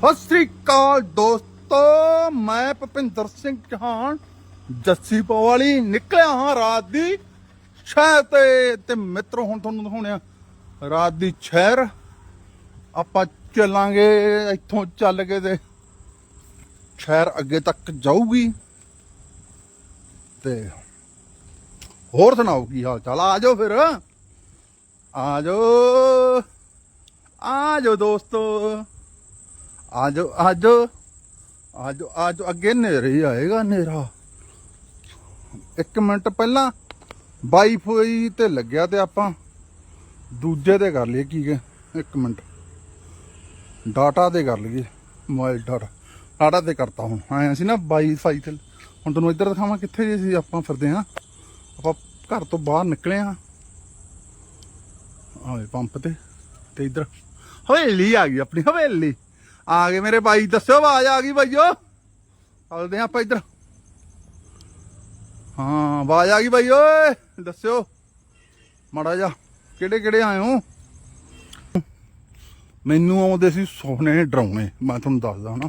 ਸਤਿ ਸ੍ਰੀ ਅਕਾਲ ਦੋਸਤੋ ਮੈਂ ਭਪਿੰਦਰ ਸਿੰਘ ਚੌਹਾਨ ਜੱਸੀ ਪਵਾਲੀ ਨਿਕਲਿਆ ਹਾਂ ਰਾਤ ਦੀ ਸ਼ਹਿਰ ਤੇ ਤੇ ਮਿੱਤਰੋ ਹੁਣ ਤੁਹਾਨੂੰ ਦਿਖਾਉਣੇ ਰਾਤ ਦੀ ਸ਼ਹਿਰ ਆਪਾਂ ਚੱਲਾਂਗੇ ਇੱਥੋਂ ਚੱਲ ਕੇ ਤੇ ਸ਼ਹਿਰ ਅੱਗੇ ਤੱਕ ਜਾਊਗੀ ਤੇ ਹੋਰ ਸੁਣਾਓ ਕੀ ਹਾਲ ਚਾਲ? ਆ ਜਾਓ ਫਿਰ। ਆ ਜਾਓ। ਆ ਜਾਓ ਦੋਸਤੋ। ਆ ਜਾਓ ਆ ਜਾਓ। ਆ ਜਾਓ ਆ ਜਾਓ। ਅੱਗੇ ਨੇਰੇ ਆਏਗਾ ਨੇਰਾ। ਇੱਕ ਮਿੰਟ ਪਹਿਲਾਂ ਵਾਈਫਾਈ ਤੇ ਲੱਗਿਆ ਤੇ ਆਪਾਂ। ਦੂਜੇ ਤੇ ਕਰ ਲਈਏ ਕੀ ਹੈ? ਇੱਕ ਮਿੰਟ। ਡਾਟਾ ਤੇ ਕਰ ਲਈਏ। ਮੋਬਾਈਲ ਡਾਟਾ ਡਾਟਾ ਤੇ ਕਰਤਾ ਹੁਣ। ਆਇਆ ਸੀ ਨਾ ਵਾਈਫਾਈ ਤੇ। ਹੁਣ ਤੁਹਾਨੂੰ ਇੱਧਰ ਦਿਖਾਵਾਂ ਕਿੱਥੇ ਜੇ ਸੀ ਆਪਾਂ ਫਿਰਦੇ ਹਾਂ ਆਪਾਂ ਘਰ ਤੋਂ ਬਾਹਰ ਨਿਕਲੇ ਹਾਂ ਆਏ ਪੰਪ ਤੇ ਤੇ ਇੱਧਰ। ਹਵੇਲੀ ਆ ਗਈ ਆਪਣੀ, ਹਵੇਲੀ। ਆ ਗਏ ਮੇਰੇ ਭਾਈ ਦੱਸਿਓ ਆਵਾਜ਼ ਆ ਗਈ ਭਾਈਓ ਚੱਲਦੇ ਆਪਾਂ ਇੱਧਰ। ਹਾਂ, ਆਵਾਜ਼ ਆ ਗਈ ਭਾਈ ਓਏ, ਦੱਸਿਓ। ਮਾੜਾ ਜਾ ਕਿਹੜੇ ਕਿਹੜੇ ਆਏ ਹੋ? ਮੈਨੂੰ ਆਉਂਦੇ ਸੀ ਸੋਹਣੇ ਡਰਾਉਣੇ, ਮੈਂ ਤੁਹਾਨੂੰ ਦੱਸਦਾ ਨਾ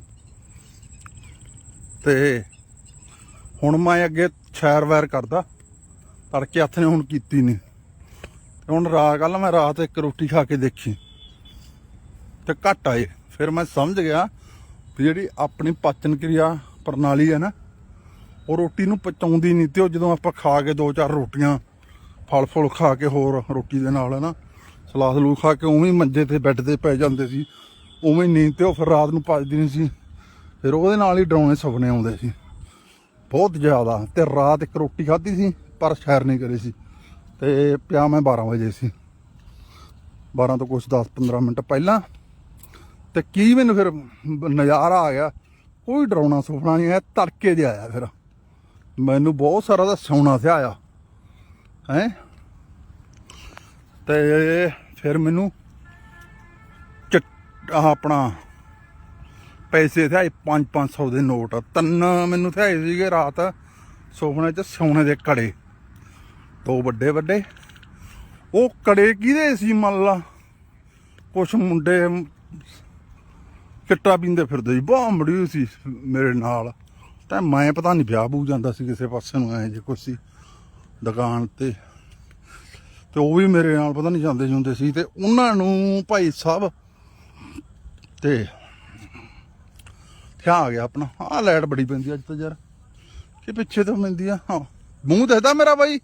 ਤੇ ਹੁਣ ਮੈਂ ਅੱਗੇ ਛੈਰ ਵੈਰ ਕਰਦਾ। ਤੜਕੇ ਹੱਥ ਨੇ ਹੁਣ ਕੀਤੀ ਨਹੀਂ ਤੇ ਹੁਣ ਰਾਤ ਕੱਲ ਮੈਂ ਰਾਤ ਇੱਕ ਰੋਟੀ ਖਾ ਕੇ ਦੇਖੀ। ਤੇ ਘੱਟ ਆਏ। ਫਿਰ ਮੈਂ ਸਮਝ ਗਿਆ ਵੀ ਜਿਹੜੀ ਆਪਣੀ ਪਾਚਨ ਕਿਰਿਆ ਪ੍ਰਣਾਲੀ ਹੈ ਨਾ, ਉਹ ਰੋਟੀ ਨੂੰ ਪਚਾਉਂਦੀ ਨਹੀਂ ਤੇ ਉਹ ਜਦੋਂ ਆਪਾਂ ਖਾ ਕੇ ਦੋ ਚਾਰ ਰੋਟੀਆਂ ਫਲ ਫੁੱਲ ਖਾ ਕੇ ਹੋਰ ਰੋਟੀ ਦੇ ਨਾਲ ਹੈ ਨਾ ਸਲਾਦ ਲੂ ਖਾ ਕੇ ਉਵੇਂ ਮੰਜੇ ਤੇ ਬੈੱਡ ਤੇ ਪੈ ਜਾਂਦੇ ਸੀ, ਉਵੇਂ ਨੀਂਦ ਤੇ ਉਹ ਫਿਰ ਰਾਤ ਨੂੰ ਪਚਦੀ ਨਹੀਂ ਸੀ। ਫਿਰ ਉਹਦੇ ਨਾਲ ਹੀ ਡਰਾਉਣੇ ਸੁਪਨੇ ਆਉਂਦੇ ਸੀ। ਬਹੁਤ ਜ਼ਿਆਦਾ। ਤੇ ਰਾਤ ਇੱਕ ਰੋਟੀ ਖਾਧੀ ਸੀ। ਪਰ ਸ਼ੈਰ ਨਹੀਂ ਕਰੀ ਸੀ। ਤੇ ਪਿਆ ਮੈਂ 12 ਵਜੇ ਸੀ। 12 ਤੋਂ ਕੁਝ 10 15 ਮਿੰਟ ਪਹਿਲਾਂ। ਤੇ ਕੀ ਮੈਨੂੰ ਫਿਰ ਨਜ਼ਾਰਾ ਆ ਗਿਆ। ਕੋਈ ਡਰਾਉਣਾ ਸੁਪਨਾ ਨਹੀਂ ਆਇਆ, ਤੜਕੇ ਦੇ ਆਇਆ ਫਿਰ। ਮੈਨੂੰ ਬਹੁਤ ਸਾਰਾ ਦਾ ਸੌਣਾ ਸੀ ਆਇਆ। ਹੈ? ਤੇ ਫਿਰ ਮੈਨੂੰ ਚਿੱਟ- ਆਪਣਾ ਪੈਸੇ ਥਾਏ 5-500 ਦੇ ਨੋਟ। ਤਿੰਨ ਮੈਨੂੰ ਥਾਏ ਸੀਗੇ ਰਾਤ ਸੁਪਨੇ 'ਚ ਸੋਨੇ ਦੇ ਕੜੇ ਦੋ ਵੱਡੇ ਵੱਡੇ। ਉਹ ਕੜੇ ਕਿਹਦੇ ਸੀ ਮੰਨ ਲਾ। ਕੁਛ ਮੁੰਡੇ ਚਿੱਟਾ ਪੀਂਦੇ ਫਿਰਦੇ ਸੀ ਬਾਹਮੜੀ ਸੀ ਮੇਰੇ ਨਾਲ। ਤਾਂ ਮੈਂ ਪਤਾ ਨਹੀਂ ਵਿਆਹ ਬੂ ਜਾਂਦਾ ਸੀ ਕਿਸੇ ਪਾਸੇ ਨੂੰ ਐ ਜੇ ਕੁਛ ਸੀ ਦੁਕਾਨ ਤੇ। ਤੇ ਉਹ ਵੀ ਮੇਰੇ ਨਾਲ ਪਤਾ ਨਹੀਂ ਜਾਂਦੇ ਜੁੰਦੇ ਸੀ ਤੇ ਉਹਨਾਂ ਨੂੰ ਭਾਈ ਸਾਹਿਬ ਤੇ ਥਿਆ ਆ ਗਿਆ ਆਪਣਾ। ਆਹ ਲਾਈਟ ਬੜੀ ਪੈਂਦੀ ਅੱਜ ਤਾਂ ਯਾਰ। ਕਿ ਪਿੱਛੇ ਤੋਂ ਪੈਂਦੀ ਆ। ਹਾਂ, ਮੂੰਹ ਦਿਖਦਾ ਮੇਰਾ ਬਾਈ।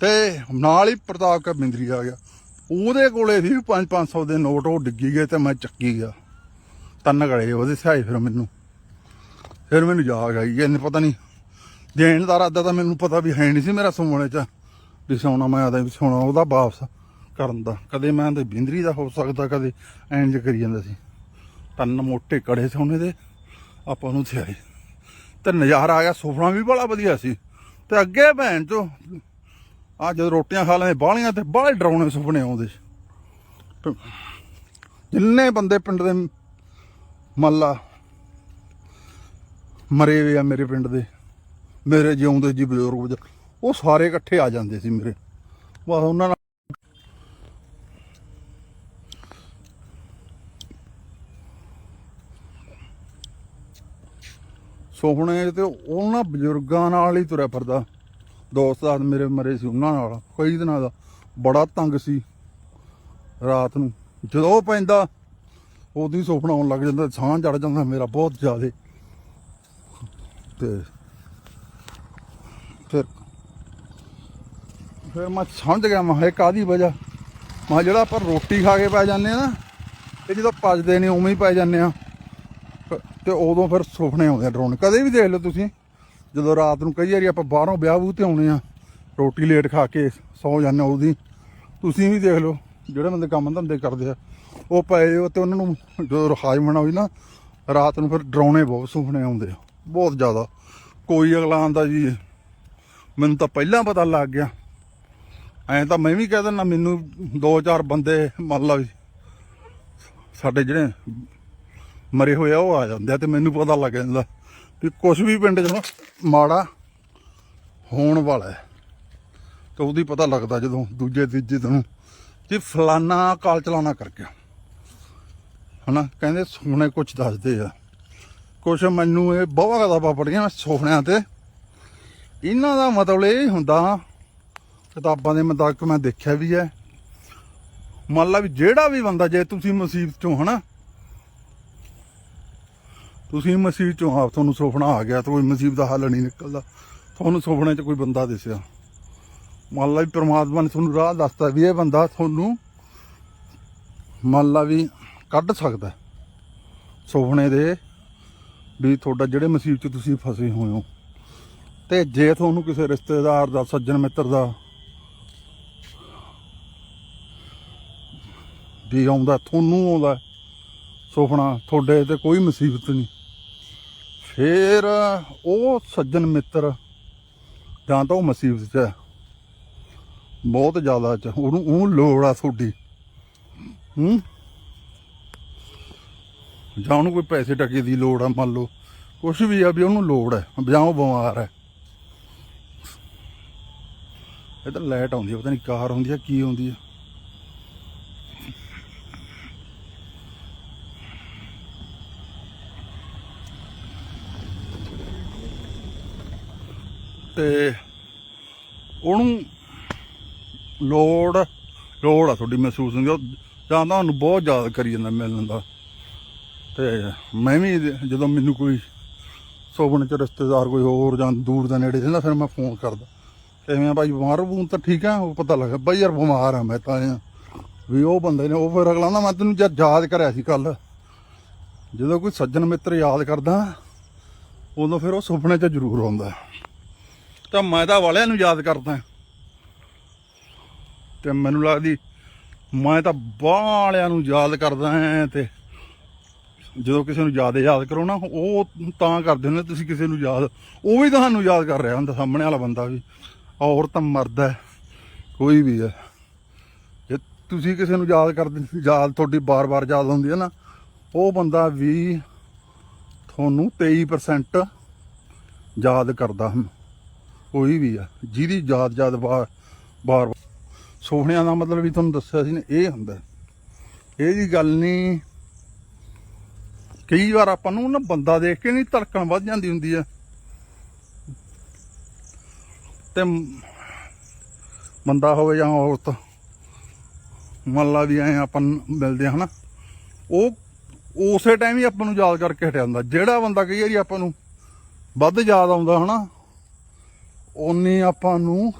ਤੇ ਨਾਲ ਹੀ ਪ੍ਰਤਾਪ ਕਾ ਬਿੰਦਰੀ ਆ ਗਿਆ। ਉਹਦੇ ਕੋਲੇ ਸੀ 5-500 ਦੇ ਨੋਟ ਉਹ ਡਿੱਗੀ ਗਏ ਤੇ ਮੈਂ ਚੱਕੀ ਗਿਆ। ਤੰਨ ਗੜੇ ਉਹਦੇ ਸਿਆਏ ਫਿਰ ਮੈਨੂੰ। ਫਿਰ ਮੈਨੂੰ ਜਾਗ ਆਈ ਇਹਨੇ ਪਤਾ ਨਹੀਂ ਦੇਣ ਦਾ ਇਰਾਦਾ ਤਾਂ ਮੈਨੂੰ ਪਤਾ ਵੀ ਹੈ ਨਹੀਂ ਸੀ ਮੇਰਾ ਸੋਨੇ ਚ। ਵੀ ਸੋਨਾ ਮੈਂ ਆਦਾ ਵੀ ਸੋਨਾ ਉਹਦਾ ਵਾਪਸ ਕਰਨ ਦਾ। ਕਦੇ ਮੈਂ ਤੇ ਬਿੰਦਰੀ ਦਾ ਹੋ ਸਕਦਾ, ਕਦੇ ਐਂਜ ਕਰੀ ਜਾਂਦਾ ਸੀ। ਤੰਨ ਮੋਟੇ ਕੜੇ ਸੋਨੇ ਦੇ, ਆਪਾਂ ਨੂੰ ਸਿਆਏ ਤੇ ਨਜ਼ਾਰਾ ਆ ਗਿਆ, ਸੁਪਨਾ ਵੀ ਬੜਾ ਵਧੀਆ ਸੀ। ਤੇ ਅੱਗੇ ਭੈਣ ਚੋ ਆ ਜਦੋਂ ਰੋਟੀਆਂ ਖਾ ਲੈਂਦੇ, ਬਾਹਲੀਆਂ ਤੇ ਬਾਹਲੇ ਡਰਾਉਣੇ ਸੁਪਨੇ ਆਉਂਦੇ। ਜਿੰਨੇ ਬੰਦੇ ਪਿੰਡ ਦੇ ਮੱਲਾ ਮਰੇ ਵੇ ਆ ਮੇਰੇ ਪਿੰਡ ਦੇ, ਮੇਰੇ ਜਿਉਂਦੇ ਜੀ ਬਜ਼ੁਰਗ ਉਹ ਸਾਰੇ ਇਕੱਠੇ ਆ ਜਾਂਦੇ ਸੀ ਮੇਰੇ। ਬਸ ਉਹਨਾਂ ਨਾਲ ਸੁਪਨੇ ਤੇ ਉਹਨਾਂ ਬਜ਼ੁਰਗਾਂ ਨਾਲ ਹੀ ਤੁਰਿਆ ਫਿਰਦਾ। ਦੋਸਤ ਆਦ ਮੇਰੇ ਮਰੇ ਸੀ ਉਹਨਾਂ ਨਾਲ, ਕਈ ਦਿਨਾਂ ਦਾ। ਬੜਾ ਤੰਗ ਸੀ ਰਾਤ ਨੂੰ। ਜਦੋਂ ਪੈਂਦਾ ਉਦੋਂ ਹੀ ਸੁਪਨਾ ਆਉਣ ਲੱਗ ਜਾਂਦਾ, ਸਾਹ ਚੜ ਜਾਂਦਾ ਮੇਰਾ ਬਹੁਤ ਜ਼ਿਆਦੇ। ਤੇ ਫਿਰ ਫਿਰ ਮੈਂ ਸਮਝ ਗਿਆ, ਮੈਂ ਇਹ ਕਾਦੀ ਵਜ੍ਹਾ? ਮੈਂ ਜਿਹੜਾ ਆਪਾਂ ਰੋਟੀ ਖਾ ਕੇ ਪੈ ਜਾਂਦੇ ਆ ਨਾ, ਇਹ ਜਦੋਂ ਪਚਦੇ ਨੇ ਉਵੇਂ ਹੀ ਪੈ ਜਾਂਦੇ ਆ। ਤੇ ਉਦੋਂ ਫਿਰ ਸੁਪਨੇ ਆਉਂਦੇ ਆ ਡਰਾਉਣੇ। ਕਦੇ ਵੀ ਦੇਖ ਲਓ ਤੁਸੀਂ। ਜਦੋਂ ਰਾਤ ਨੂੰ ਕਈ ਵਾਰੀ ਆਪਾਂ ਬਾਹਰੋਂ ਵਿਆਹ ਵੂ ਤੇ ਆਉਣੇ ਆ, ਰੋਟੀ ਲੇਟ ਖਾ ਕੇ ਸੌ ਜਾਂਦੇ ਉਹਦੀ। ਤੁਸੀਂ ਵੀ ਦੇਖ ਲਓ, ਜਿਹੜੇ ਬੰਦੇ ਕੰਮ ਧੰਦੇ ਕਰਦੇ ਆ, ਉਹ ਪਏ ਹੋ ਤੇ ਉਹਨਾਂ ਨੂੰ ਜਦੋਂ ਹਾਜ਼ਮਣਾ ਹੋਈ ਨਾ, ਰਾਤ ਨੂੰ ਫਿਰ ਡਰਾਉਣੇ ਬਹੁਤ ਸੁਪਨੇ ਆਉਂਦੇ ਆ, ਬਹੁਤ ਜ਼ਿਆਦਾ। ਕੋਈ ਅਗਲਾ ਆਂਦਾ ਜੀ, ਮੈਨੂੰ ਤਾਂ ਪਹਿਲਾਂ ਪਤਾ ਲੱਗ ਗਿਆ। ਐਂ ਤਾਂ ਮੈਂ ਵੀ ਕਹਿ ਦਿੰਦਾ, ਮੈਨੂੰ ਦੋ ਚਾਰ ਬੰਦੇ ਮੰਨ ਲਓ ਵੀ ਸਾਡੇ ਜਿਹੜੇ ਮਰੇ ਹੋਏ ਆ, ਉਹ ਆ ਜਾਂਦੇ ਆ ਤੇ ਮੈਨੂੰ ਪਤਾ ਲੱਗ ਜਾਂਦਾ। ਵੀ ਕੁਝ ਵੀ ਪਿੰਡ 'ਚ ਮਾੜਾ ਹੋਣ ਵਾਲਾ ਹੈ। ਤੇ ਉਹਦੀ ਪਤਾ ਲੱਗਦਾ ਜਦੋਂ ਦੂਜੇ ਤੀਜੇ ਦਿਨ ਕਿ ਫਲਾਨਾ ਕਾਲ ਚਲਾਣਾ ਕਰ ਗਿਆ ਹਨਾ? ਕਹਿੰਦੇ ਸੋਹਣੇ ਕੁਝ ਦੱਸਦੇ ਆ। ਕੁਝ ਮੈਨੂੰ ਇਹ ਬਹੁਤ ਕਿਤਾਬਾਂ ਪੜ੍ਹੀਆਂ ਮੈਂ ਸੁਪਨਿਆਂ ਤੇ। ਇਹਨਾਂ ਦਾ ਮਤਲਬ ਇਹ ਹੁੰਦਾ ਕਿਤਾਬਾਂ ਦੇ ਮੁਤਾਬਕ ਮੈਂ ਦੇਖਿਆ ਵੀ ਹੈ। ਮੰਨ ਲਾ ਵੀ ਜਿਹੜਾ ਵੀ ਬੰਦਾ, ਜੇ ਤੁਸੀਂ ਮੁਸੀਬਤ ਚੋਂ ਹਨਾ ਤੁਸੀਂ ਮੁਸੀਬਤ ਚੋਂ ਆਪ ਤੁਹਾਨੂੰ ਸੁਪਨਾ ਆ ਗਿਆ ਤਾਂ ਕੋਈ ਮੁਸੀਬਤ ਦਾ ਹੱਲ ਨਹੀਂ ਨਿਕਲਦਾ। ਤੁਹਾਨੂੰ ਸੁਪਨੇ 'ਚ ਕੋਈ ਬੰਦਾ ਦਿਸਿਆ। ਮੰਨ ਲਾ ਵੀ ਪ੍ਰਮਾਤਮਾ ਨੇ ਤੁਹਾਨੂੰ ਰਾਹ ਦੱਸਤਾ ਵੀ ਇਹ ਬੰਦਾ ਤੁਹਾਨੂੰ ਮੰਨ ਲਾ ਵੀ ਕੱਢ ਸਕਦਾ। ਸੁਪਨੇ ਦੇ ਵੀ ਤੁਹਾਡਾ ਜਿਹੜੇ ਮੁਸੀਬਤ 'ਚ ਤੁਸੀਂ ਫਸੇ ਹੋਏ ਹੋ। ਤੇ ਜੇ ਤੁਹਾਨੂੰ ਕਿਸੇ ਰਿਸ਼ਤੇਦਾਰ ਦਾ, ਸੱਜਣ ਮਿੱਤਰ ਦਾ ਵੀ ਆਉਂਦਾ, ਤੁਹਾਨੂੰ ਆਉਂਦਾ ਸੁਪਨਾ ਤੁਹਾਡੇ ਤੇ ਕੋਈ ਮੁਸੀਬਤ ਨਹੀਂ। ਫੇਰ ਉਹ ਸੱਜਣ ਮਿੱਤਰ ਜਾਂ ਤਾਂ ਉਹ ਮੁਸੀਬਤ 'ਚ ਹੈ। ਬਹੁਤ ਜ਼ਿਆਦਾ ਚ, ਉਹਨੂੰ ਉਹਨੂੰ ਲੋੜ ਆ ਤੁਹਾਡੀ। ਹੂੰ? ਜਾਂ ਉਹਨੂੰ ਕੋਈ ਪੈਸੇ ਟਕੇ ਦੀ ਲੋੜ ਆ, ਮੰਨ ਲਓ। ਕੁਛ ਵੀ ਆ ਵੀ ਉਹਨੂੰ ਲੋੜ ਹੈ, ਜਾਂ ਉਹ ਬਿਮਾਰ ਹੈ। ਇਹ ਤਾਂ ਲਾਈਟ ਆਉਂਦੀ ਹੈ ਪਤਾ ਨਹੀਂ ਕਾਰ ਆਉਂਦੀ ਹੈ ਕੀ ਆਉਂਦੀ ਹੈ ਤੇ ਉਹਨੂੰ ਲੋੜ ਲੋੜ ਆ ਤੁਹਾਡੀ ਮਹਿਸੂਸ ਹੁੰਦੀ ਉਹ ਜਾਂ ਤਾਂ ਤੁਹਾਨੂੰ ਬਹੁਤ ਯਾਦ ਕਰੀ ਜਾਂਦਾ ਮਿਲਣ ਦਾ। ਤੇ ਮੈਂ ਵੀ ਜਦੋਂ ਮੈਨੂੰ ਕੋਈ ਸੁਪਨੇ ਚ ਰਿਸ਼ਤੇਦਾਰ ਕੋਈ ਹੋਰ ਜਾਂ ਦੂਰ ਦਾ ਨੇੜੇ ਜਾਂਦਾ ਫਿਰ ਮੈਂ ਫੋਨ ਕਰਦਾ। ਕਿਵੇਂ ਭਾਈ, ਬਿਮਾਰ ਬੂਨ ਤਾਂ ਠੀਕ ਆ, ਉਹ ਪਤਾ ਲੱਗਾ ਬਾਈ ਯਾਰ ਬਿਮਾਰ ਆ ਮੈਂ ਤਾਂ ਆ ਵੀ ਉਹ ਬੰਦੇ ਨੇ, ਉਹ ਫਿਰ ਅਗਲਾ ਨਾ ਮੈਂ ਤੈਨੂੰ ਜਦ ਯਾਦ ਕਰਿਆ ਸੀ ਕੱਲ ਜਦੋਂ ਕੋਈ ਸੱਜਣ ਮਿੱਤਰ ਯਾਦ ਕਰਦਾ, ਉਦੋਂ ਫਿਰ ਉਹ ਸੁਪਨੇ 'ਚ ਜ਼ਰੂਰ ਆਉਂਦਾ। ਤਾਂ ਮੈਂ ਤਾਂ ਵਾਲਿਆਂ ਨੂੰ ਯਾਦ ਕਰਦਾ। ਤੇ ਮੈਨੂੰ ਲੱਗਦੀ ਮੈਂ ਤਾਂ ਵਾਲਿਆਂ ਨੂੰ ਯਾਦ ਕਰਦਾ ਹਾਂ ਤੇ ਜਦੋਂ ਕਿਸੇ ਨੂੰ ਯਾਦ ਯਾਦ ਕਰੋ ਨਾ, ਉਹ ਤਾਂ ਕਰਦੇ ਹੁੰਦੇ ਤੁਸੀਂ ਕਿਸੇ ਨੂੰ ਯਾਦ, ਉਹ ਵੀ ਤੁਹਾਨੂੰ ਯਾਦ ਕਰ ਰਿਹਾ ਹੁੰਦਾ, ਸਾਹਮਣੇ ਵਾਲਾ ਬੰਦਾ ਵੀ। ਔਰਤ ਮਰਦ ਹੈ, ਕੋਈ ਵੀ ਹੈ। ਜੇ ਤੁਸੀਂ ਕਿਸੇ ਨੂੰ ਯਾਦ ਕਰਦੇ ਯਾਦ ਤੁਹਾਡੀ ਬਾਰ-ਬਾਰ ਯਾਦ ਹੁੰਦੀ ਹੈ ਨਾ, ਉਹ ਬੰਦਾ ਵੀ ਤੁਹਾਨੂੰ 23% ਯਾਦ ਕਰਦਾ ਹਮ ਕੋਈ ਵੀ ਆ, ਜਿਹਦੀ ਯਾਦ ਯਾਦ ਬਾਰ ਬਾਰ ਸੋਹਣਿਆਂ ਦਾ ਮਤਲਬ ਵੀ ਤੁਹਾਨੂੰ ਦੱਸਿਆ ਸੀ ਨੇ, ਇਹ ਹੁੰਦਾ। ਇਹ ਜੀ ਗੱਲ ਨਹੀਂ ਕਈ ਵਾਰ ਆਪਾਂ ਨੂੰ ਨਾ ਬੰਦਾ ਦੇਖ ਕੇ ਨਹੀਂ ਧੜਕਣ ਵੱਧ ਜਾਂਦੀ ਹੁੰਦੀ ਆ। ਤੇ ਬੰਦਾ ਹੋਵੇ ਜਾਂ ਔਰਤ, ਮੰਨ ਲਾ ਵੀ ਐ ਆਪਾਂ ਨੂੰ ਮਿਲਦੇ ਆ, ਹਨਾ। ਉਹ, ਉਸੇ ਟਾਈਮ ਹੀ ਆਪਾਂ ਨੂੰ ਯਾਦ ਕਰਕੇ ਹਟਿਆ ਹੁੰਦਾ। ਜਿਹੜਾ ਬੰਦਾ ਕਈ ਵਾਰੀ ਆਪਾਂ ਨੂੰ ਵੱਧ ਯਾਦ ਆਉਂਦਾ, ਹਨਾ। ਉਨੀ ਆਪਾਂ ਨੂੰ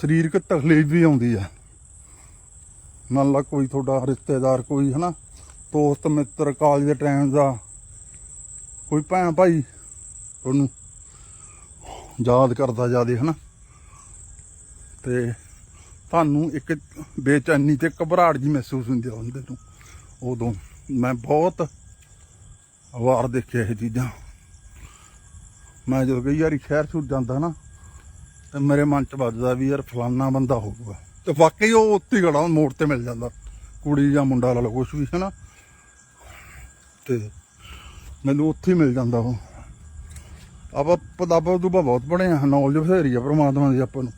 ਸਰੀਰਕ ਤਕਲੀਫ ਵੀ ਆਉਂਦੀ ਆ ਮੰਨ ਲਾ ਕੋਈ ਤੁਹਾਡਾ ਰਿਸ਼ਤੇਦਾਰ ਕੋਈ, ਹਨਾ? ਦੋਸਤ, ਮਿੱਤਰ ਕਾਲਜ ਦੇ ਟਾਈਮ ਦਾ ਕੋਈ ਭੈਣ ਭਾਈ ਉਹਨੂੰ ਯਾਦ ਕਰਦਾ ਜਿਆਦੇ ਹਨਾ? ਤੇ ਤੁਹਾਨੂੰ ਇੱਕ ਬੇਚੈਨੀ ਤੇ ਘਬਰਾਹਟ ਜੀ ਮਹਿਸੂਸ ਹੁੰਦੀ ਆ ਬੰਦੇ ਨੂੰ ਉਦੋਂ ਮੈਂ ਬਹੁਤ ਵਾਰ ਦੇਖਿਆ ਇਹ ਚੀਜ਼ਾਂ। ਮੈਂ ਜਦੋਂ ਕਈ ਵਾਰੀ ਸ਼ਹਿਰ ਛੁੱਟ ਜਾਂਦਾ ਨਾ, ਤੇ ਮੇਰੇ ਮਨ ਚ ਵੱਜਦਾ ਵੀ ਯਾਰ ਫਲਾਨਾ ਬੰਦਾ ਹੋਊਗਾ। ਤੇ ਵਾਕਈ ਉਹ ਉੱਤੇ ਹੀ ਖੜਾ ਮੋੜ ਤੇ ਮਿਲ ਜਾਂਦਾ। ਕੁੜੀ ਜਾਂ ਮੁੰਡਾ ਲਾ ਲਓ, ਕੁਛ ਵੀ ਹੈ ਨਾ ਤੇ ਮੈਨੂੰ ਉੱਥੇ ਮਿਲ ਜਾਂਦਾ ਉਹ। ਆਪਾਂ ਪਦਾਬਾ ਤੋਂ ਬਹੁਤ ਪੜੇ ਆ ਨੌਲੇਜ ਬਥੇਰੀ ਆ ਪ੍ਰਮਾਤਮਾ ਦੀ ਆਪਾਂ ਨੂੰ।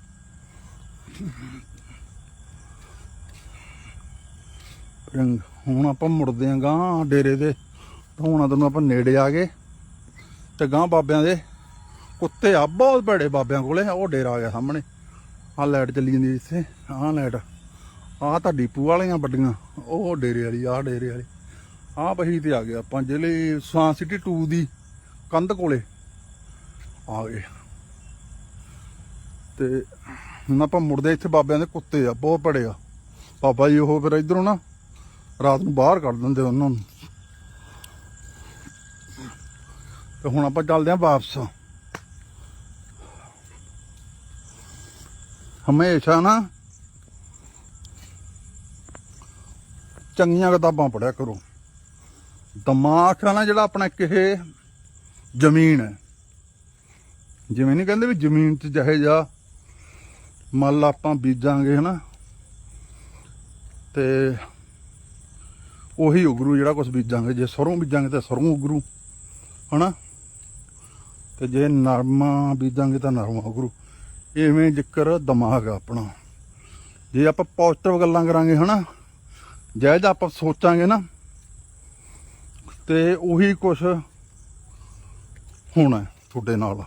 ਰੰਗ, ਹੁਣ ਆਪਾਂ ਮੁੜਦੇ ਆਂ ਗਾਂ ਡੇਰੇ ਦੇ। ਹੁਣ ਤੁਹਾਨੂੰ ਆਪਾਂ ਨੇੜੇ ਆ ਗਏ, ਤੇ ਗਾਂ ਬਾਬਿਆਂ ਦੇ ਕੁੱਤੇ ਆ, ਬਹੁਤ ਬੜੇ ਬਾਬਿਆਂ ਕੋਲੇ ਉਹ ਡੇਰਾ ਆ ਗਿਆ ਸਾਹਮਣੇ। ਆਹ ਲਾਈਟ ਚੱਲੀ ਜਾਂਦੀ ਇੱਥੇ, ਆਹ ਲਾਈਟ। ਆਹ ਤਾਂ ਡੀਪੂ ਵਾਲੀਆਂ ਵੱਡੀਆਂ, ਉਹ ਡੇਰੇ ਵਾਲੀ, ਆਹ ਡੇਰੇ ਵਾਲੀ। ਆਹ ਬਹੀ ਤੇ ਆ ਗਿਆ ਆਪਾਂ, ਜ਼ਿਲ੍ਹੇ ਸਾਂ ਸਿਟੀ 2 ਦੀ ਕੰਧ ਕੋਲੇ। ਆ ਗਏ। ਤੇ ਹੁਣ ਆਪਾਂ ਮੁੜਦੇ ਇੱਥੇ ਬਾਬਿਆਂ ਦੇ ਕੁੱਤੇ ਆ, ਬਹੁਤ ਬੜੇ ਆ। ਬਾਬਾ ਜੀ ਉਹ ਫਿਰ ਇਧਰੋਂ ਨਾ, ਰਾਤ ਨੂੰ ਬਾਹਰ ਕੱਢ ਦਿੰਦੇ ਉਹਨਾਂ ਨੂੰ। ਤੇ ਹੁਣ ਆਪਾਂ ਚੱਲਦੇ ਆਂ ਵਾਪਸ। ਹਮੇਸ਼ਾ ਨਾ ਚੰਗੀਆਂ ਕਿਤਾਬਾਂ ਪੜਿਆ ਕਰੋ। ਦਿਮਾਗ ਆ ਨਾ ਜਿਹੜਾ ਆਪਣਾ ਇੱਕ ਜ਼ਮੀਨ ਹੈ। ਜਿਵੇਂ ਨਹੀਂ ਕਹਿੰਦੇ ਵੀ ਜ਼ਮੀਨ 'ਚ ਜਹੇ ਜਾ ਮੱਲ ਆਪਾਂ ਬੀਜਾਂਗੇ ਹਨਾ, ਤੇ ਉਹੀ ਉਗਰੂ ਜਿਹੜਾ ਕੁਝ ਬੀਜਾਂਗੇ। ਜੇ ਸਰੋਂ ਬੀਜਾਂਗੇ ਤਾਂ ਸਰੋਂ ਉਗਰੂ, ਹਨਾ? ਤੇ ਜੇ ਨਰਮਾ ਬੀਜਾਂਗੇ ਤਾਂ ਨਰਮਾ ਉਗਰੂ। ਇਵੇਂ ਜ਼ਿਕਰ ਦਿਮਾਗ ਆਪਣਾ। ਜੇ ਆਪਾਂ ਪੋਜ਼ਿਟਿਵ ਗੱਲਾਂ ਕਰਾਂਗੇ ਹਨਾ ਜੈ ਜਾਂ ਆਪਾਂ ਸੋਚਾਂਗੇ ਨਾ, ਤੇ ਉਹੀ ਕੁਝ ਹੋਣਾ ਤੁਹਾਡੇ ਨਾਲ।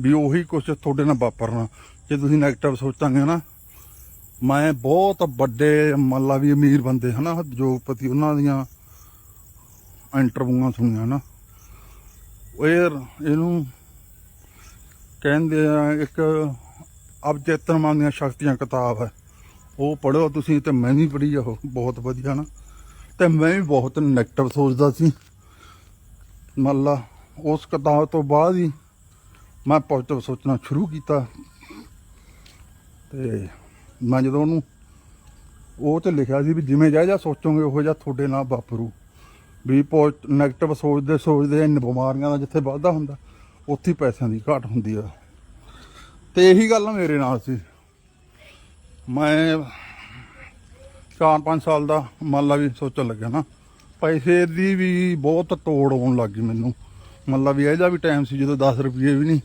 ਵੀ ਉਹੀ ਕੁਝ ਤੁਹਾਡੇ ਨਾਲ ਵਾਪਰਨਾ। ਜੇ ਤੁਸੀਂ 네ਗੇਟਿਵ ਸੋਚਾਂਗੇ ਨਾ ਮੈਂ ਬਹੁਤ ਵੱਡੇ ਮੰਨ ਲਾ ਵੀ ਅਮੀਰ ਬੰਦੇ ਹਨਾ ਉਦਯੋਗਪਤੀ ਉਹਨਾਂ ਦੀਆਂ ਇੰਟਰਵਿਊਆਂ ਸੁਣੀਆਂ ਨਾ ਉਹ ਇਹਨੂੰ ਕਹਿੰਦੇ ਆ, ਇੱਕ ਅਬਚੇਤਨ ਮਨ ਦੀਆਂ ਸ਼ਕਤੀਆਂ ਕਿਤਾਬ ਹੈ। ਉਹ ਪੜ੍ਹੋ ਤੁਸੀਂ ਤੇ ਮੈਂ ਵੀ ਪੜ੍ਹੀ ਆ, ਉਹ ਬਹੁਤ ਵਧੀਆ ਨਾ। ਤੇ ਮੈਂ ਵੀ ਬਹੁਤ ਨੈਗੇਟਿਵ ਸੋਚਦਾ ਸੀ। ਮੰਨ ਲਾ ਉਸ ਕਿਤਾਬ ਤੋਂ ਬਾਅਦ ਹੀ ਮੈਂ ਪੋਜ਼ਿਟਿਵ ਸੋਚਣਾ ਸ਼ੁਰੂ ਕੀਤਾ। ਤੇ ਮੈਂ ਜਦੋਂ ਉਹਨੂੰ ਉਹ ਤੇ ਲਿਖਿਆ ਸੀ ਵੀ ਜਿਵੇਂ ਜਾ ਜਾ ਸੋਚੋਗੇ, ਉਹ ਜਿਹਾ ਤੁਹਾਡੇ ਨਾਲ ਵਾਪਰੂ। ਵੀ ਨੈਗੇਟਿਵ ਸੋਚਦੇ ਸੋਚਦੇ ਇੰਨ ਬਿਮਾਰੀਆਂ ਦਾ ਜਿੱਥੇ ਵਾਧਾ ਹੁੰਦਾ। ਉੱਥੇ ਪੈਸਿਆਂ ਦੀ ਘਾਟ ਹੁੰਦੀ ਆ। ਤੇ ਇਹੀ ਗੱਲ ਮੇਰੇ ਨਾਲ ਸੀ। ਮੈਂ 4-5 ਸਾਲ ਦਾ ਮੰਨ ਲਾ ਵੀ ਸੋਚਣ ਲੱਗਿਆ ਨਾ, ਪੈਸੇ ਦੀ ਵੀ ਬਹੁਤ ਤੋੜ ਆਉਣ ਲੱਗ ਗਈ ਮੈਨੂੰ। ਮੰਨ ਲਾ ਵੀ ਇਹਦਾ ਵੀ ਟਾਈਮ ਸੀ ਜਦੋਂ 10 ਰੁਪਏ ਵੀ ਨਹੀਂ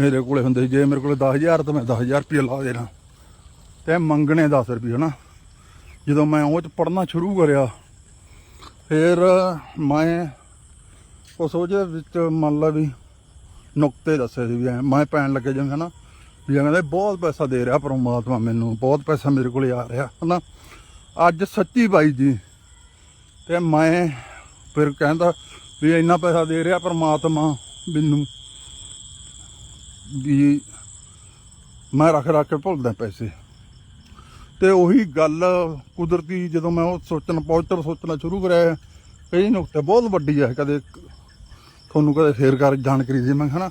ਮੇਰੇ ਕੋਲੇ ਹੁੰਦੇ ਸੀ। ਜੇ ਮੇਰੇ ਕੋਲੇ 10000 ਤਾਂ ਮੈਂ 10000 ਰੁਪਏ ਲਾ ਦੇਣਾ। ਤੇ ਮੰਗਣੇ 10 ਰੁਪਏ ਹਨਾ? ਜਦੋਂ ਮੈਂ ਉਹ ਚ ਪੜਨਾ ਸ਼ੁਰੂ ਕਰਿਆ, ਫਿਰ ਮੈਂ ਉਸ ਉਹਦੇ ਵਿੱਚ ਮੰਨ ਲਾ ਵੀ ਨੁਕਤੇ ਦੱਸੇ ਸੀ ਵੀ ਐਂ, ਮੈਂ ਪੈਣ ਲੱਗੇ ਜਿਵੇਂ ਹਨਾ, ਵੀ ਐਂ ਕਹਿੰਦੇ, ਬਹੁਤ ਪੈਸਾ ਦੇ ਰਿਹਾ ਪਰਮਾਤਮਾ ਮੈਨੂੰ, ਬਹੁਤ ਪੈਸਾ ਮੇਰੇ ਕੋਲੇ ਆ ਰਿਹਾ, ਹਨਾ। ਅੱਜ ਸੱਚੀ ਬਾਈ ਜੀ, ਤੇ ਮੈਂ ਫਿਰ ਕਹਿੰਦਾ ਵੀ ਇੰਨਾ ਪੈਸਾ ਦੇ ਰਿਹਾ ਪਰਮਾਤਮਾ ਮੈਨੂੰ, ਵੀ ਮੈਂ ਰੱਖ ਰੱਖ ਕੇ ਭੁੱਲਦਾ ਪੈਸੇ। ਤੇ ਉਹੀ ਗੱਲ ਕੁਦਰਤੀ ਜਦੋਂ ਮੈਂ ਉਹ ਸੋਚਣ, ਪੋਜ਼ਿਟਿਵ ਸੋਚਣਾ ਸ਼ੁਰੂ ਕਰਿਆ, ਕਈ ਨੁਕਤੇ ਬਹੁਤ ਵੱਡੀ ਹੈ ਕਦੇ ਤੁਹਾਨੂੰ ਕਦੇ ਫੇਰ ਕਰ ਜਾਣਕਾਰੀ ਦੇ ਮੈਂ ਹਨਾ।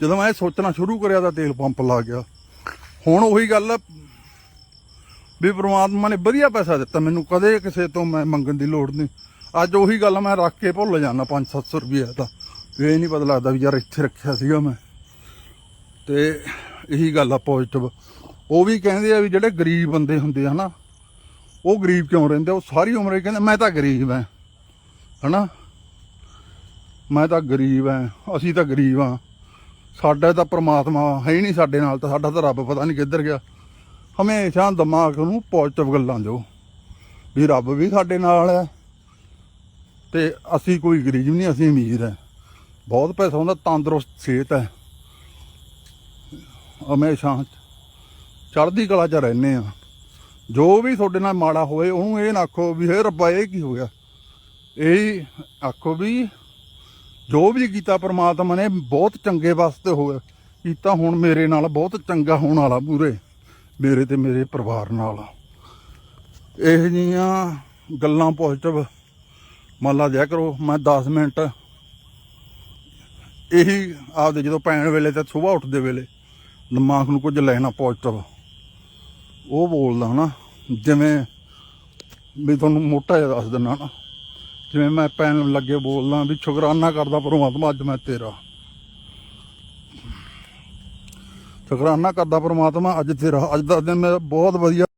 ਜਦੋਂ ਮੈਂ ਇਹ ਸੋਚਣਾ ਸ਼ੁਰੂ ਕਰਿਆ ਤਾਂ ਤੇਲ ਪੰਪ ਲਾ ਗਿਆ। ਹੁਣ ਉਹੀ ਗੱਲ ਵੀ ਪ੍ਰਮਾਤਮਾ ਨੇ ਵਧੀਆ ਪੈਸਾ ਦਿੱਤਾ। ਮੈਨੂੰ ਕਦੇ ਕਿਸੇ ਤੋਂ ਮੈਂ ਮੰਗਣ ਦੀ ਲੋੜ ਨਹੀਂ। ਅੱਜ ਉਹੀ ਗੱਲ ਮੈਂ ਰੱਖ ਕੇ ਭੁੱਲ ਜਾਂਦਾ 5-700 ਰੁਪਏ ਦਾ ਵੀ ਇਹ ਨਹੀਂ ਪਤਾ ਲੱਗਦਾ ਵੀ ਯਾਰ ਇੱਥੇ ਰੱਖਿਆ ਸੀਗਾ ਮੈਂ। ਤੇ ਇਹੀ ਗੱਲ ਆ ਪੋਜ਼ਿਟਿਵ ਉਹ ਵੀ ਕਹਿੰਦੇ ਆ ਵੀ ਜਿਹੜੇ ਗਰੀਬ ਬੰਦੇ ਹੁੰਦੇ ਆ ਹਨਾ, ਉਹ ਗਰੀਬ ਕਿਉਂ ਰਹਿੰਦੇ ਉਹ ਸਾਰੀ ਉਮਰ ਹੀ ਕਹਿੰਦੇ, ਮੈਂ ਤਾਂ ਗਰੀਬ ਐ ਹਨਾ? ਮੈਂ ਤਾਂ ਗਰੀਬ ਐ, ਅਸੀਂ ਤਾਂ ਗਰੀਬ ਆ। ਸਾਡਾ ਤਾਂ ਪ੍ਰਮਾਤਮਾ ਹੈ ਹੀ ਨਹੀਂ ਸਾਡੇ ਨਾਲ, ਤਾਂ ਸਾਡਾ ਤਾਂ ਰੱਬ ਪਤਾ ਨਹੀਂ ਕਿੱਧਰ ਗਿਆ। ਹਮੇਸ਼ਾ ਦਿਮਾਗ ਨੂੰ ਪੋਜ਼ਿਟਿਵ ਗੱਲਾਂ ਦਿਓ, ਵੀ ਰੱਬ ਵੀ ਸਾਡੇ ਨਾਲ ਹੈ ਤੇ ਅਸੀਂ ਕੋਈ ਗਰੀਬ ਨਹੀਂ, ਅਸੀਂ ਅਮੀਰ ਹੈ ਬਹੁਤ ਪੈਸਾ ਹੁੰਦਾ, ਤੰਦਰੁਸਤ ਸਿਹਤ ਹੈ ਹਮੇਸ਼ਾ ਚੜ੍ਹਦੀ ਕਲਾ 'ਚ ਰਹਿੰਦੇ ਆ। ਜੋ ਵੀ ਤੁਹਾਡੇ ਨਾਲ ਮਾੜਾ ਹੋਏ, ਉਹਨੂੰ ਇਹ ਨਾ ਆਖੋ ਵੀ ਹੇ ਰੱਬਾ, ਇਹ ਕੀ ਹੋ ਗਿਆ? ਇਹ ਆਖੋ ਵੀ ਜੋ ਵੀ ਕੀਤਾ ਪ੍ਰਮਾਤਮਾ ਨੇ ਬਹੁਤ ਚੰਗੇ ਵਾਸਤੇ ਹੋਇਆ। ਕੀਤਾ ਹੁਣ ਮੇਰੇ ਨਾਲ ਬਹੁਤ ਚੰਗਾ ਹੋਣ ਵਾਲਾ ਪੂਰੇ, ਮੇਰੇ ਤੇ ਮੇਰੇ ਪਰਿਵਾਰ ਨਾਲ। ਇਹ ਜੀਆਂ ਗੱਲਾਂ ਪੋਜ਼ਿਟਿਵ ਮੰਨ ਲਾ ਦਿਆ ਕਰੋ, ਮੈਂ 10 ਮਿੰਟ ਇਹੀ ਆਪਦੇ ਜਦੋਂ ਪੈਣ ਵੇਲੇ ਤੇ ਸਵੇਰ ਉੱਠਦੇ ਵੇਲੇ ਦਿਮਾਗ ਨੂੰ ਕੁਝ ਲੈਣਾ ਪੋਜ਼ਿਟਿਵ ਉਹ ਬੋਲਦਾ ਹਨਾ, ਜਿਵੇਂ ਵੀ ਤੁਹਾਨੂੰ ਮੋਟਾ ਜਿਹਾ ਦੱਸ ਦਿੰਦਾ ਨਾ ਜਿਵੇਂ ਮੈਂ ਪੈਣ ਲੱਗੇ ਬੋਲਦਾ ਵੀ ਸ਼ੁਕਰਾਨਾ ਕਰਦਾ ਪਰਮਾਤਮਾ, ਅੱਜ ਮੈਂ ਤੇਰਾ। ਸ਼ੁਕਰਾਨਾ ਕਰਦਾ ਪਰਮਾਤਮਾ, ਅੱਜ ਤੇਰਾ। ਅੱਜ ਦਾ ਦਿਨ ਮੇਰਾ ਬਹੁਤ ਵਧੀਆ